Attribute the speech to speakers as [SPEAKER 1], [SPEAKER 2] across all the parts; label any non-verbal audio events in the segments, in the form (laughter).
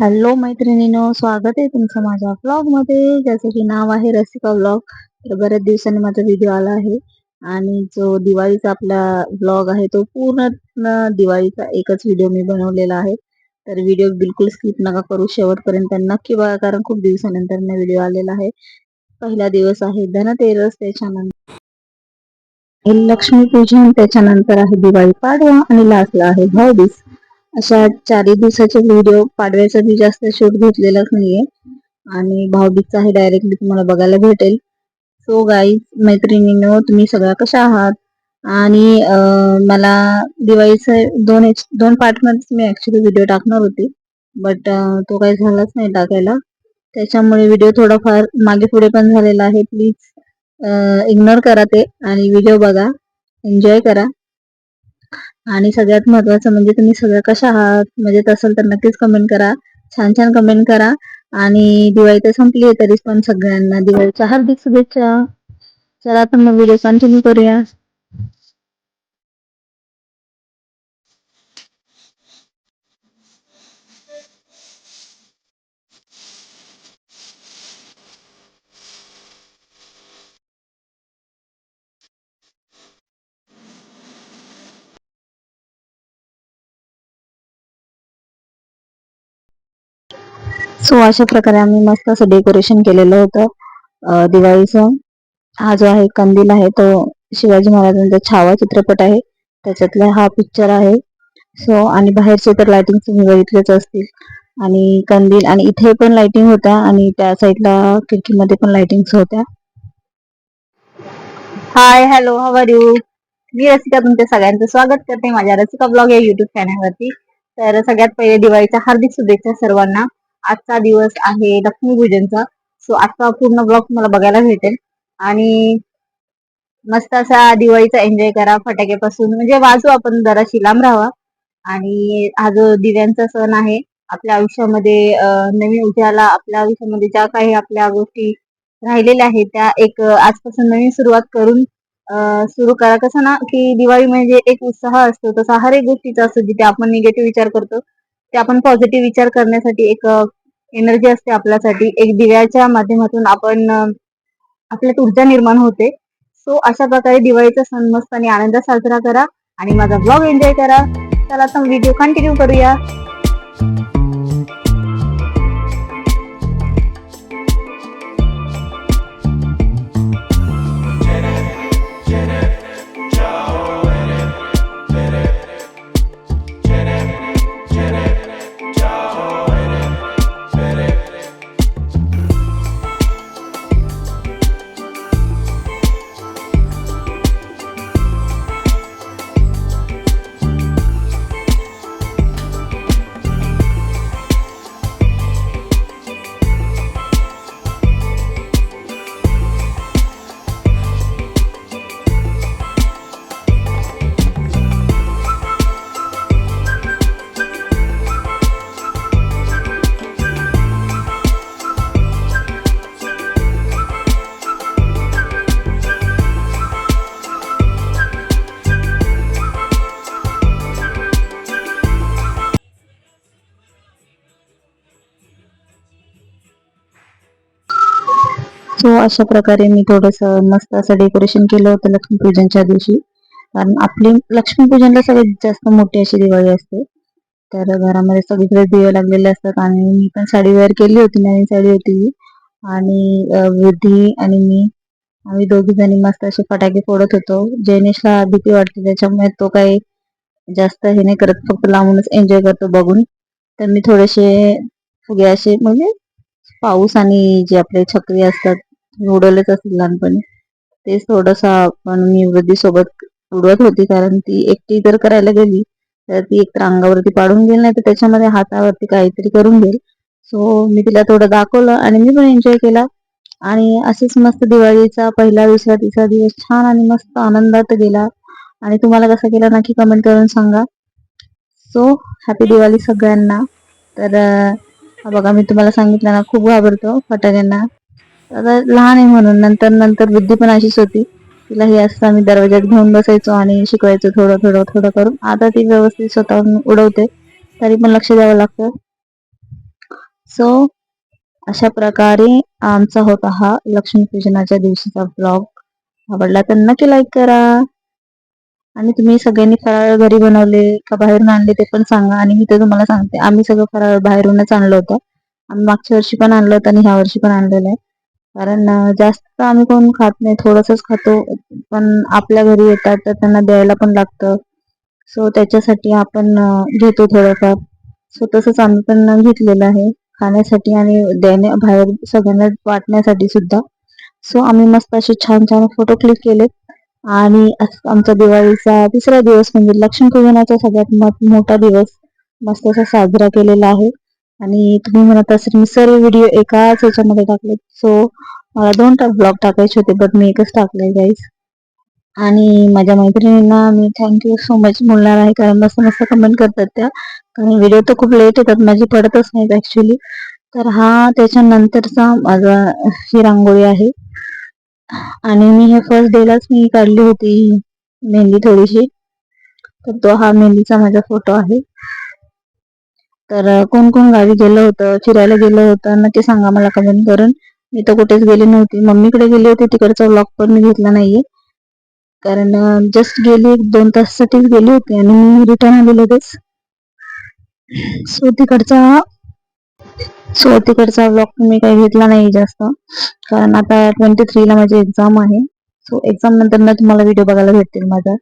[SPEAKER 1] Hello मैत्रिणीनो. स्वागत आहे तुमचं माझ्या ब्लॉगमध्ये ज्याचं की नाव आहे रसिका ब्लॉग तर बऱ्याच दिवसांनी माझा व्हिडिओ आला आहे. आणि जो दिवाळीचा आपला ब्लॉग आहे तो पूर्ण दिवाळीचा एकच व्हिडिओ मी बनवलेला आहे. तर व्हिडिओ बिलकुल स्किप नका करू. शेवटपर्यंत नक्की बघा कारण खूप दिवसानंतर व्हिडिओ आलेला आहे. पहिला दिवस आहे धनतेरस त्याच्यानंतर लक्ष्मीपूजन त्याच्यानंतर आहे दिवाळी पाडवा आणि लास्टला आहे भाऊबीज अशा चारही दिवसाचे व्हिडिओ पाडव्याचा मी जास्त शूट घेतलेलाच नाहीये. आणि भाऊबीजचा आहे डायरेक्टली तुम्हाला बघायला भेटेल. सो गाईज मैत्रिणींनो तुम्ही सगळ्या कशा आहात? आणि मला दिवाळीचं दोन दोन पार्टमध्येच मी ऍक्च्युली व्हिडिओ टाकणार होती. बट तो काही झालाच नाही टाकायला. त्याच्यामुळे व्हिडिओ थोडाफार मागे पुढे पण झालेला आहे. प्लीज इग्नोर करा ते आणि व्हिडिओ बघा. एन्जॉय करा. आणि सगळ्यात महत्वाचं म्हणजे तुम्ही सगळं कशा आहात? म्हणजे मजेत असेल तर नक्कीच कमेंट करा. छान छान कमेंट करा. आणि दिवाळी तर संपली आहे तरी पण सगळ्यांना दिवाळीच्या हार्दिक शुभेच्छा. चला तर मग व्हिडिओ कंटिन्यू करूया. सो अशा प्रकारे आम्ही मस्त असं डेकोरेशन केलेलं होतं दिवाळीचं. हा जो आहे कंदील आहे तो शिवाजी महाराजांचा छावा चित्रपट आहे. त्याच्यातला हा पिक्चर आहे. सो आणि बाहेरचे तर लाइटिंग तुम्ही बघितलेच असतील. आणि कंदील आणि इथे पण लाइटिंग होत्या आणि त्या साईडला खिडकीमध्ये पण लाइटिंग्स होत्या. Hi hello how are you मी रसिका तुमच्या सगळ्यांचं स्वागत करते माझ्या रसिका ब्लॉग या युट्यूब चॅनलवरती तर सगळ्यात पहिले दिवाळीच्या हार्दिक शुभेच्छा सर्वांना. आजचा दिवस आहे लक्ष्मीपूजनचा सो आजचा पूर्ण ब्लॉग तुम्हाला बघायला भेटेल. आणि मस्त असा दिवाळीचा एन्जॉय करा फटाक्यापासून. म्हणजे वाजू आपण जराशी लांब राहावा. आणि हा जो दिव्यांचा सण आहे आपल्या आयुष्यामध्ये नवीन उजाला आपल्या आयुष्यामध्ये ज्या काही आपल्या गोष्टी राहिलेल्या आहेत त्या एक आजपासून नवीन सुरुवात करून सुरू करा. कसं ना की दिवाळी म्हणजे एक उत्साह असतो. तसा हर एक गोष्टीचा असतो जिथे आपण निगेटिव्ह विचार करतो ते आपण पॉझिटिव्ह विचार करण्यासाठी एक एनर्जी असते आपल्यासाठी. एक दिव्याच्या माध्यमातून आपण आपल्यात ऊर्जा निर्माण होते. सो अशा प्रकारे दिवाळीचा सण मस्त आणि आनंद साजरा करा आणि माझा ब्लॉग एन्जॉय करा. चला आता व्हिडिओ कंटिन्यू करूया. सो अशा प्रकारे मी थोडस मस्त असं डेकोरेशन केलं होतं लक्ष्मीपूजनच्या दिवशी. कारण आपली लक्ष्मीपूजनला सगळ्यात जास्त मोठी अशी दिवाळी असते. तर घरामध्ये सगळीकडे दिवे लागलेले असतात आणि मी पण साडी वेअर केली होती नवीन साडी होती आणि वृद्धी आणि मी आम्ही दोघी जणी मस्त असे फटाके फोडत होतो. जैनेशला भीती वाटते त्याच्यामुळे तो काही जास्त हे नाही करत फक्त लांबूनच एन्जॉय करतो बघून. तर मी थोडेसे फुगे असे म्हणजे पाऊस आणि जे आपले छकरी असतात उडवलेच असतील लहानपणी. तेच थोडंसं आपण मी वृद्धीसोबत उडवत होती कारण ती एकटी जर करायला गेली तर ती एक अंगावरती पाडून गेली नाही तर त्याच्यामध्ये हातावरती काहीतरी करून घेईल. सो मी तिला थोडं दाखवलं आणि मी पण एन्जॉय केला. आणि असेच मस्त दिवाळीचा पहिला दुसरा तिसरा दिवस छान आणि मस्त आनंदात गेला. आणि तुम्हाला कसा केला नक्की कमेंट करून सांगा. सो हॅपी दिवाळी सगळ्यांना. तर बघा मी तुम्हाला सांगितलं ना खूप घाबरतो फटाक्यांना. आता लहान आहे म्हणून नंतर नंतर बुद्धी पण अशीच होती. तिला हे असं आम्ही दरवाज्यात घेऊन बसायचो आणि शिकवायचो थोडं थोडं थोडं करून. आता ती व्यवस्थित स्वतःहून उडवते. तरी पण लक्ष द्यावं लागतं. सो अशा प्रकारे आमचा होता हा लक्ष्मीपूजनाच्या दिवशीचा ब्लॉग आवडला तर नक्की लाईक करा. आणि तुम्ही सगळ्यांनी फराळ घरी बनवले का बाहेरून आणले ते पण सांगा. आणि मी ते तुम्हाला सांगते आम्ही सगळं फराळ बाहेरूनच आणलं होतं. आम्ही मागच्या वर्षी पण आणलं होतं आणि ह्या वर्षी पण आणलेलं आहे. कारण जास्त आम्ही कोण खात नाही. थोडंसंच खातो. पण आपल्या घरी येतात तर त्यांना द्यायला पण लागतं. सो त्याच्यासाठी आपण घेतो थोडंफार. सो तसंच आम्ही पण घेतलेलं आहे. खाण्यासाठी आणि देण्या बाहेर सगळ्यांना वाटण्यासाठी सुद्धा. सो आम्ही मस्त असे छान छान फोटो क्लिक केलेत. आणि आमचा दिवाळीचा तिसरा दिवस म्हणजे लक्ष्मीपूजनाचा सगळ्यात मोठा दिवस मस्त असा साजरा केलेला आहे. आणि तुम्ही म्हणत असेल मी सर्व व्हिडिओ एकाच याच्यामध्ये टाकले. सो मला दोन ब्लॉग टाकायचे होते बट मी एकच टाकले गाईज आणि माझ्या मैत्रिणींना मी थँक्यू सो मच बोलणार आहे कारण मस्त मस्त कमेंट करतात त्या. कारण व्हिडिओ तर खूप लेट येतात माझी पडतच नाहीत ऍक्च्युली तर हा त्याच्यानंतरचा माझा ही रांगोळी आहे. आणि मी हे फर्स्ट डेलाच मी काढली होती मेहंदी थोडीशी. तर तो हा मेहंदीचा माझा फोटो आहे. तर कोण कोण गावी गेलं होतं फिरायला गेलं होतं नक्की सांगा मला कमेंट करून. मी तर कुठेच गेली नव्हती. मम्मीकडे गेली होती तिकडचा व्लॉग पण मी घेतला नाहीये. कारण जस्ट गेली एक दोन तासासाठीच गेली होती आणि मी रिटर्न आले लगेच. सो तिकडचा सो तिकडचा व्लॉग मी काही घेतला नाही जास्त. कारण आता ट्वेंटी थ्रीला माझी एक्झाम आहे. सो एक्झाम नंतर ना तुम्हाला व्हिडिओ बघायला भेटतील माझा.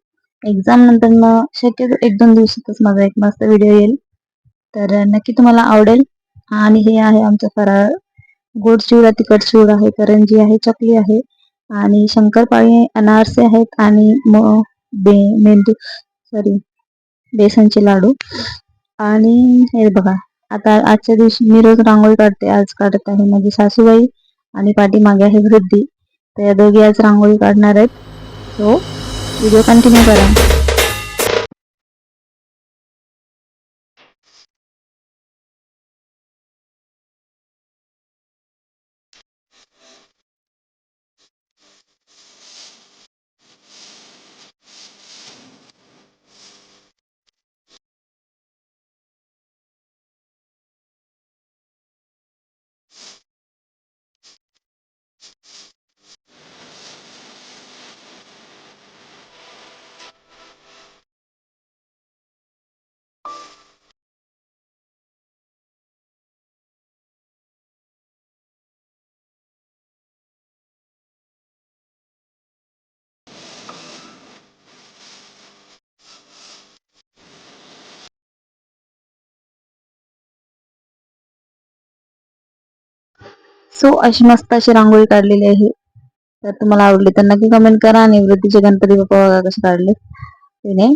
[SPEAKER 1] एक्झाम नंतर ना शक्यतो एक दोन दिवसातच माझा एक मस्त व्हिडिओ येईल. तर नक्की तुम्हाला आवडेल. आणि हे आहे आमचं फराळ. गोड चिवडा तिखट चिवडा आहे करंजी आहे चकली आहे. आणि शंकरपाळी अनारसे आहेत आणि बे मेंदू सॉरी बेसनचे लाडू. आणि हे बघा आता आजच्या दिवशी मी रोज रांगोळी काढते. आज काढत आहे माझी सासूबाई आणि पाठीमागे आहे वृद्धी. तर या दोघी आज रांगोळी काढणार आहेत. सो व्हिडिओ कंटिन्यू करा. सो अशी मस्त अशी रांगोळी काढलेली आहे. तर तुम्हाला आवडली तर नक्की कमेंट करा आणि वृद्धीचे गणपती बाप्पा बघा कसे काढले. तिने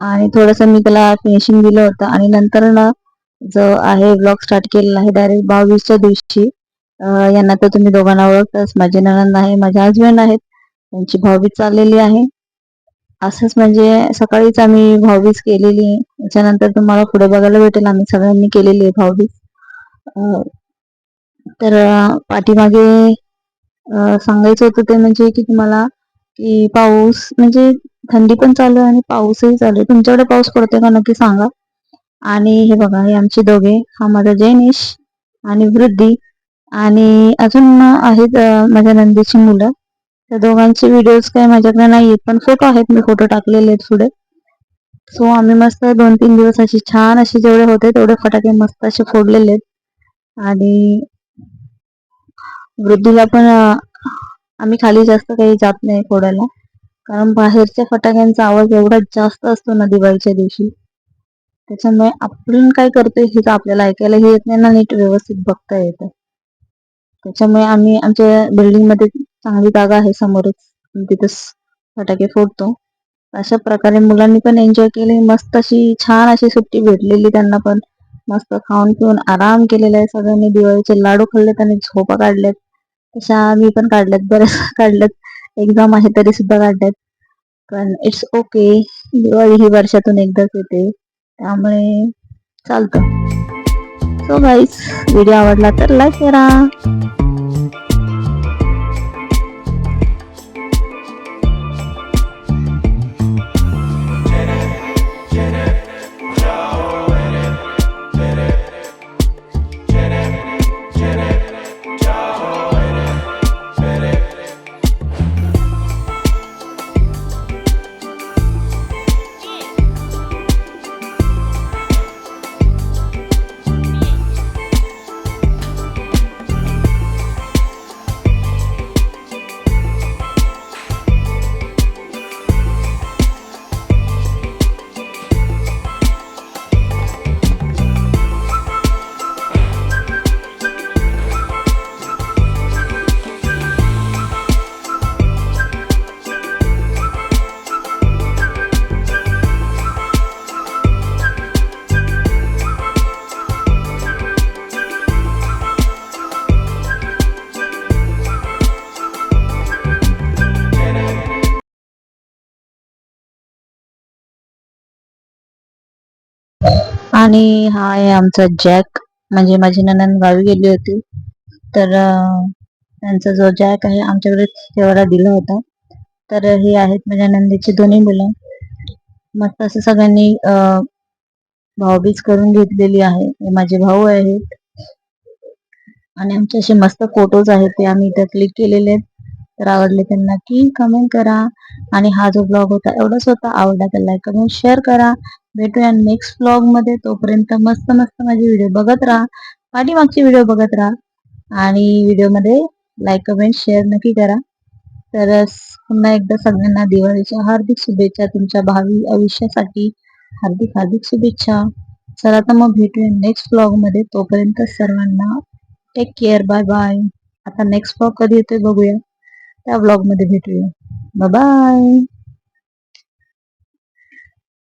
[SPEAKER 1] आणि थोडस मी त्याला फिनिशिंग दिलं होतं. आणि नंतर ना जो आहे ब्लॉग स्टार्ट केलेला आहे डायरेक्ट बावीसच्या दिवशी यांना तर तुम्ही दोघांना ओळखताच. माझे ननंद आहे माझे हजबंड आहेत. त्यांची भाऊबीज चाललेली आहे. असंच म्हणजे सकाळीच आम्ही भाऊबीज केलेली. त्याच्यानंतर तुम्हाला पुढे बघायला भेटेल. आम्ही सगळ्यांनी केलेली आहे भाऊबीज. तर पाठीमागे सांगायचं होतं ते म्हणजे की तुम्हाला की पाऊस म्हणजे थंडी पण चालू आहे आणि पाऊसही चालू आहे. तुमच्याकडे पाऊस पडतोय का नक्की सांगा. आणि हे बघा हे आमचे दोघे हा माझा जैनिश आणि वृद्धी आणि अजून आहेत माझ्या नंदीची मुलं. त्या दोघांचे व्हिडिओज काही माझ्याकडे नाही आहेत पण फोटो आहेत. मी फोटो टाकलेले आहेत पुढे. सो आम्ही मस्त दोन तीन दिवस अशी छान असे जेवढे होते तेवढे फटाके मस्त असे फोडलेले आहेत. आणि वृद्धीला पण आम्ही खाली जास्त काही जात नाही फोडायला कारण बाहेरच्या फटाक्यांचा आवाज एवढा जास्त असतो ना दिवाळीच्या दिवशी. त्याच्यामुळे आपण काय करतोय हे आपल्याला आपल्याला ऐकायलाही येत नाही ना नीट व्यवस्थित बघता येतं. त्याच्यामुळे आम्ही आमच्या बिल्डिंगमध्ये चांगली जागा आहे समोरच. तिथंच फटाके फोडतो. अशा प्रकारे मुलांनी पण एन्जॉय केले. मस्त अशी छान अशी सुट्टी भेटलेली त्यांना पण. मस्त खाऊन पिऊन आराम केलेला आहे सगळ्यांनी. दिवाळीचे लाडू खाल्लेत आणि झोपा काढल्यात. तशा मी पण काढल्यात बऱ्याच (laughs) काढल्यात. एक्झाम आहे तरी सुद्धा काढल्यात. पण इट्स ओके दिवाळी ही वर्षातून एकदाच येते. त्यामुळे चालतं. सो गाईस व्हिडिओ आवडला तर लाईक करा. आणि हा आहे आमचा जॅक. म्हणजे माझी ननंद गावी गेली होती. तर त्यांचा जो जॅक आहे आमच्याकडे तेवढा दिला होता. तर हे आहेत माझ्या नंदीची दोन्ही मुलं. मस्त असं सगळ्यांनी भाऊबीज करून घेतलेली आहे. हे माझे भाऊ आहेत. आणि आमचे असे मस्त फोटोज आहेत ते आम्ही इथं क्लिक केलेले आहेत. तर आवडले त्यांना की कमेंट करा. आणि हा जो ब्लॉग होता एवढाच होता. आवडला तर लाईक कमेंट शेअर करा. भेटूया नेक्स्ट ब्लॉगमध्ये. तोपर्यंत मस्त मस्त माझे व्हिडिओ बघत राहा. पाठीमागचे व्हिडिओ बघत राहा. आणि व्हिडिओमध्ये लाईक कमेंट शेअर नक्की करा. तर पुन्हा एकदा सगळ्यांना दिवाळीच्या हार्दिक शुभेच्छा. तुमच्या भावी आयुष्यासाठी हार्दिक हार्दिक शुभेच्छा. चला तर मग भेटूया नेक्स्ट ब्लॉगमध्ये. तोपर्यंत सर्वांना टेक केअर बाय बाय आता नेक्स्ट ब्लॉग कधी येतोय बघूया. त्या ब्लॉगमध्ये भेटूया. बाय